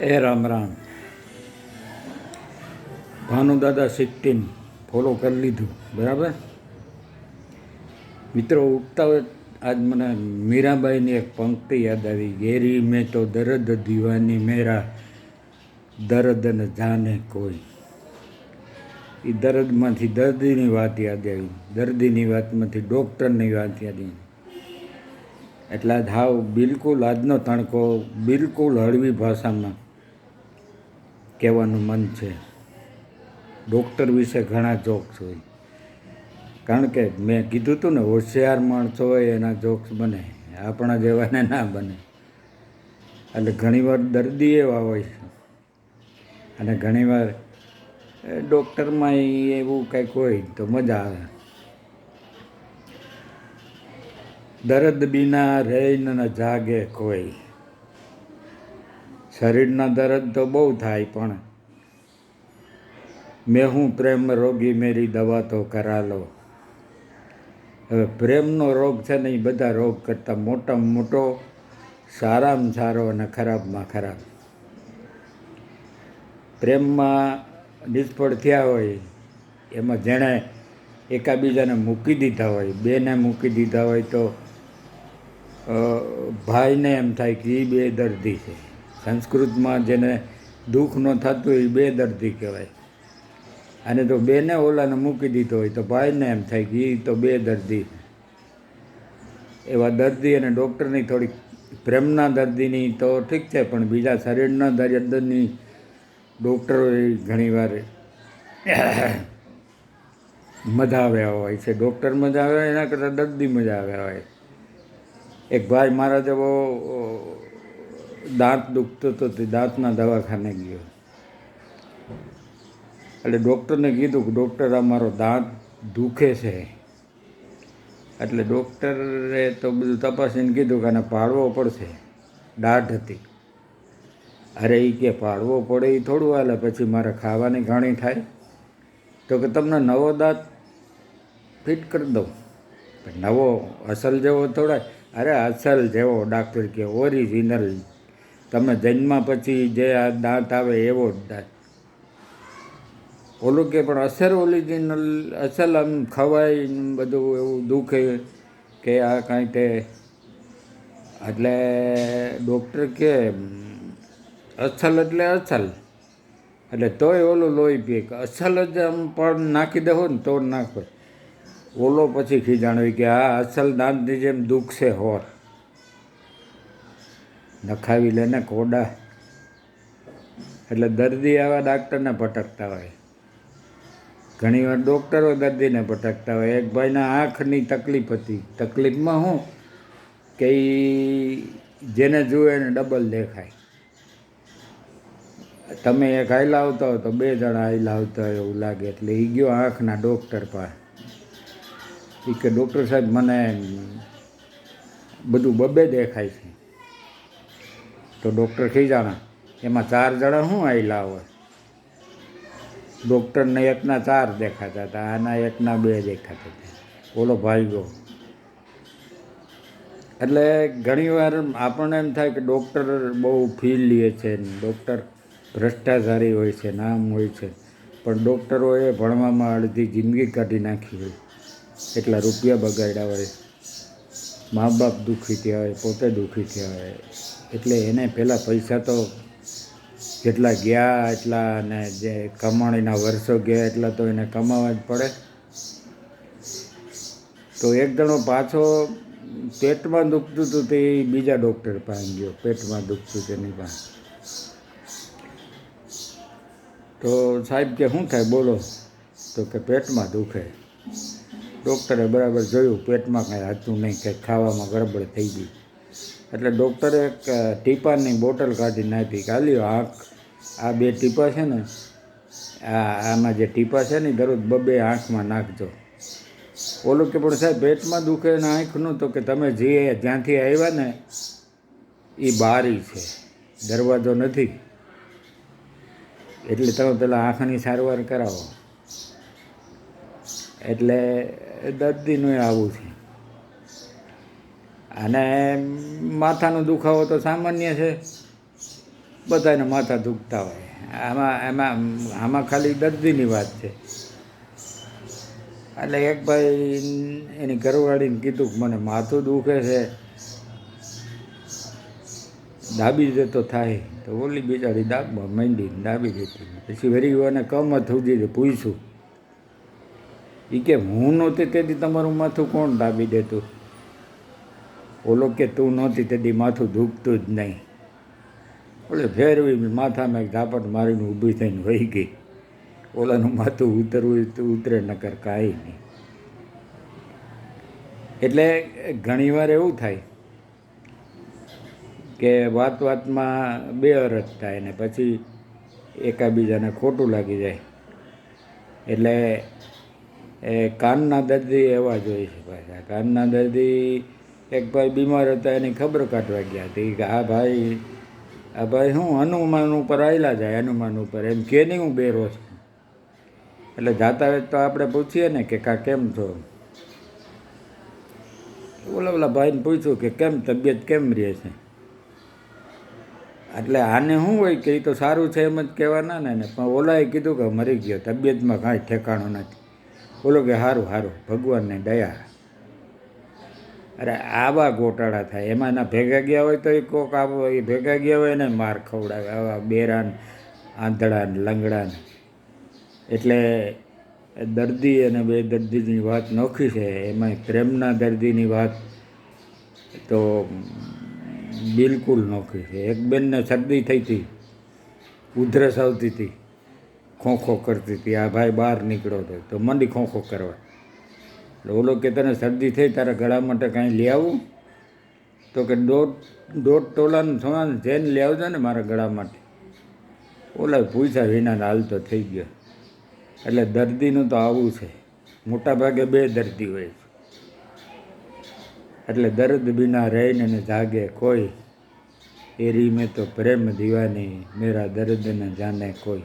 એ Ram. Ram Bhanudada sixteen follow કરી લીધું, બરાબર? મિત્રો ઉઠતા હોય આજ મને મીરાબાઈની એક પંક્તિ યાદ આવી, ગેરી મેં તો દર્દ દીવાની, મેરા દર્દ ન જાને કોઈ. એ દર્દમાંથી દર્દીની વાત યાદ આવી, દર્દીની વાતમાંથી ડૉક્ટરની વાત યાદ આવી. એટલે હાવ બિલકુલ આજનો તણકો બિલકુલ હળવી ભાષામાં કહેવાનું મન છે. ડૉક્ટર વિશે ઘણા જોક્સ હોય. કારણ કે મેં કીધું હતું ને, હોશિયાર માણસો હોય એના જોક્સ બને, આપણા જેવાને ના બને. એટલે ઘણીવાર દર્દી એવા હોય છે. અને ઘણીવાર ડૉક્ટરમાં એવું કંઈક હોય તો મજા આવે. દર્દ બિના રહીને જાગે કોઈ. શરીરના દર્દ તો બહુ થાય, પણ મેં હું પ્રેમ રોગી મેરી દવા તો કરા લો. હવે પ્રેમનો રોગ છે ને એ બધા રોગ કરતાં મોટામાં મોટો સારામાં સારો અને ખરાબમાં ખરાબ. પ્રેમમાં નિષ્ફળ થયા હોય, એમાં જેણે એકાબીજાને મૂકી દીધા હોય, બેને મૂકી દીધા હોય તો ભાઈને એમ થાય કે એ બે દર્દી છે. સંસ્કૃતમાં જેને દુઃખ ન થતું હોય એ બે દર્દી કહેવાય. અને તો બેને ઓલાને મૂકી દીધો હોય તો ભાઈને એમ થાય કે એ તો બે દર્દી. એવા દર્દી અને ડૉક્ટરની થોડીક પ્રેમના દર્દીની તો ઠીક છે, પણ બીજા શરીરના દર્દની ડૉક્ટરો ઘણીવાર મજા આવ્યા હોય છે. ડૉક્ટર મજા આવ્યા એના કરતાં દર્દી મજા આવ્યા હોય. એક ભાઈ મારા જેવો દાંત દુખતો હતો તે દાંતના દવાખાને ગયો. એટલે ડૉક્ટરને કીધું કે, ડૉક્ટર, અમારો દાંત દુખે છે. એટલે ડૉક્ટરે તો બધું તપાસીને કીધું કે આને પાડવો પડશે. દાઢ હતી. અરે એ કે પાડવો પડે એ થોડું હાલે પછી મારે ખાવાની ઘણી થાય. તો કે તમને નવો દાંત ફિટ કરી દઉં. નવો અસલ જેવો થોડા અરે અસલ જેવો, ડાક્ટર કે ઓરિજિનલ તમે જન્મા પછી જે આ દાંત આવે એવો જ દાંત ઓલું કે પણ અસર ઓરિજિનલ અસલ આમ ખવાય બધું એવું દુખે કે આ કાંઈ તે એટલે ડૉક્ટર કે અસલ એટલે અસલ. એટલે તોય ઓલું લોહી પીએ કે અસલ જ આમ પણ નાખી દેવો ને તો નાખો. ઓલો પછી ખીજાણવી કે આ અસલ દાંતની જેમ દુખશે હોત. નખાવી લે ને કોડા એટલે દર્દી આવા ડાક્ટરને ભટકતા હોય. ઘણીવાર ડૉક્ટરો દર્દીને ભટકતા હોય. એક ભાઈના આંખની તકલીફ હતી. તકલીફમાં શું કે જેને જુએ એને ડબલ દેખાય. તમે એક હાઈલા આવતા હો તો બે જણા હાઈલા આવતા હોય એવું લાગે. એટલે એ ગયો આંખના ડૉક્ટર પાસે. એ કે, ડૉક્ટર સાહેબ, મને બધું બબે દેખાય છે. તો ડૉક્ટર ખીજાણા એમાં ચાર જણા શું આવેલા હોય? ડૉક્ટરને એકના ચાર દેખાતા હતા, આના એકના બે દેખાતા હતા. ઓલો ભાઈ ગયો એટલે ઘણીવાર આપણને એમ થાય કે ડૉક્ટર બહુ ફીલ લે છે ડૉક્ટર ભ્રષ્ટાચારી હોય છે, નામ હોય છે. પણ ડૉક્ટરોએ ભણવામાં અડધી જિંદગી કાઢી નાખી હોય. એટલા રૂપિયા બગાડ્યા હોય. મા બાપ દુઃખી થયા હોય, પોતે દુઃખી થયા હોય. એટલે એને પહેલાં પૈસા તો જેટલા ગયા, એટલા અને જે કમાણીના વર્ષો ગયા, એટલા તો એને કમાવા જ પડે. તો એક જણો પાછો પેટમાં દુખતું હતું તે બીજા ડૉક્ટર પાસે ગયો, પેટમાં દુખતું તેની પાસે. તો સાહેબ કે, શું થાય? બોલો. તો કે, પેટમાં દુખે. ડૉક્ટરે બરાબર જોયું, પેટમાં કાંઈ હતું નહીં, કંઈ ખાવામાં ગડબડ થઈ ગઈ. એટલે ડૉક્ટરે એક ટીપાની બોટલ કાઢીને આપી કાલ્યો આંખ આ બે ટીપા છે ને, આ, આમાં જે ટીપા છે ને દરરોજ બબે આંખમાં નાખજો. ઓલું કે, પણ સાહેબ, પેટમાં દુખે ને આંખનું, તો કે તમે જે જ્યાંથી આવ્યા ને એ બારી છે, દરવાજો નથી. એટલે તમે પેલા આંખની સારવાર કરાવો. એટલે દર્દીનું આવું છે. અને માથાનો દુખાવો તો સામાન્ય છે. બધાને માથા દુખતા હોય. આમાં, એમાં, આમાં ખાલી દર્દીની વાત છે. એટલે એક ભાઈ એની ઘરવાળીને કીધું કે મને માથું દુખે છે. દાબી દે તો થાય. તો ઓલી બિચારી દાબમાં માંડી દાબી દેતી. પછી વરી એને કમ સુધી પૂછ્યું એ કે હું નહોતી તેથી તમારું માથું કોણ દાબી દેતું? ઓલો કે તું નહોતી તેથી માથું દુખતું જ નહીં. ઓલે ફેરવી માથામાં એક ઝાપટ મારીને ઊભી થઈને વહી ગઈ. ઓલાનું માથું ઉતરવું તું ઉતરે નકર કાંઈ નહીં. એટલે ઘણીવાર એવું થાય કે વાત વાતમાં બે અરજ થાય ને પછી એકાબીજાને ખોટું લાગી જાય. એટલે એ કાનના દર્દી એવા જ હોય છે પાછા. કાનના દર્દી એક ભાઈ બીમાર હતા, એની ખબર કાઢવા ગયા હતી કે આ ભાઈ આ ભાઈ હું હનુમાન ઉપર આવેલા જાય, હનુમાન ઉપર. એમ કે નહીં હું બેરો છું. એટલે જાતા વેત તો આપણે પૂછીએ ને કે કા કેમ છો? ઓલા ઓલા ભાઈને પૂછ્યું કે કેમ તબિયત કેમ રહે છે? એટલે આને શું હોય કે એ તો સારું છે એમ જ કહેવાના ને પણ ઓલાએ કીધું કે મરી ગયો, તબિયતમાં કાંઈ ઠેકાણું નથી. બોલો કે સારું સારું. ભગવાનને દયા. અરે આવા ગોટાળા થાય. એમાં એના ભેગા ગયા હોય તો એ કોક આવો, એ ભેગા ગયા હોય ને માર ખવડાવે. આવા બેરાન આંધળા લંગડાને. એટલે દર્દી અને બે દર્દીની વાત નોખી છે. એમાં પ્રેમના દર્દીની વાત તો બિલકુલ નોખી છે. એક બેનને શરદી થઈ હતી ઉધરસ આવતી હતી ખોખો કરતી હતી આ ભાઈ બહાર નીકળ્યો હતો તો મંડી ખોખો કરવા. ઓલો કે તને શરદી થઈ, તારા ગળા માટે કાંઈ લઈ આવું? તો કે દોઢ દોઢ ટોલાનું સોનાનું જેન લઈ આવજો ને મારા ગળા માટે. ઓલા પૂછ્યા વિના હાલતો થઈ ગયો. એટલે દર્દીનું તો આવું છે. મોટા ભાગે બે દર્દી હોય છે. એટલે દર્દ બિના રહીને ને જાગે કોઈ, એરી મેં તો પ્રેમ દીવાની, મેરા દર્દને જાણે કોઈ.